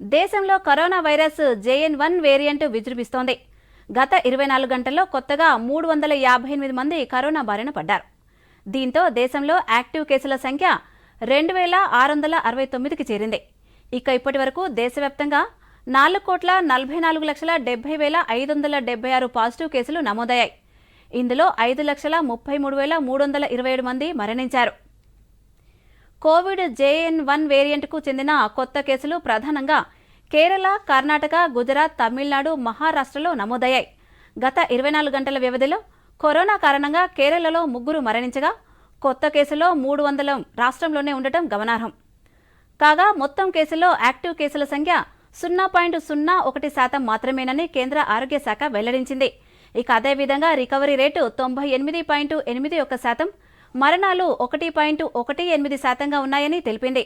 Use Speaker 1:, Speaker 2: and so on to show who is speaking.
Speaker 1: దేశంలో corona virus JN one variant విజృంభిస్తోంది. గత ఇరవై నాలుగు గంటల్లో కొత్తగా మూడు వందల యాభై ఎనిమిది మంది కరోనా బారిన పడ్డారు. దీంతో దేశంలో యాక్టివ్ కేసుల సంఖ్య రెండు వేల ఆరు వందల అరవై తొమ్మిదికి చేరింది. ఇక ఇప్పటి వరకు దేశవ్యాప్తంగా నాలుగు కోట్ల నలభై నాలుగు లక్షల డెబ్బై వేల ఐదు వందల డెబ్బై ఆరు పాజిటివ్ కేసులు నమోదయ్యాయి. ఇందులో ఐదు లక్షల ముప్పై మూడు వేల మూడు వందల ఇరవై ఏడు మంది మరణించారు. కోవిడ్ జేఎన్ వన్ వేరియంట్కు చెందిన కొత్త కేసులు ప్రధానంగా కేరళ కర్ణాటక గుజరాత్ తమిళనాడు మహారాష్ట్రలో నమోదయ్యాయి. గత ఇరవై నాలుగు గంటల వ్యవధిలో కరోనా కారణంగా కేరళలో ముగ్గురు మరణించగా కొత్త కేసులో మూడు వందల రాష్ట్రంలోనే ఉండటం గమనార్హం. కాగా మొత్తం కేసుల్లో యాక్టివ్ కేసుల సంఖ్య సున్నా పాయింట్ సున్నా ఒకటి శాతం మాత్రమేనని కేంద్ర ఆరోగ్య శాఖ వెల్లడించింది. ఇక అదేవిధంగా రికవరీ రేటు తొంభై ఎనిమిది పాయింట్ ఎనిమిది ఒక శాతం మరణాలు ఒకటి పాయింట్ ఒకటి ఎనిమిది శాతంగా ఉన్నాయని తెలిపింది.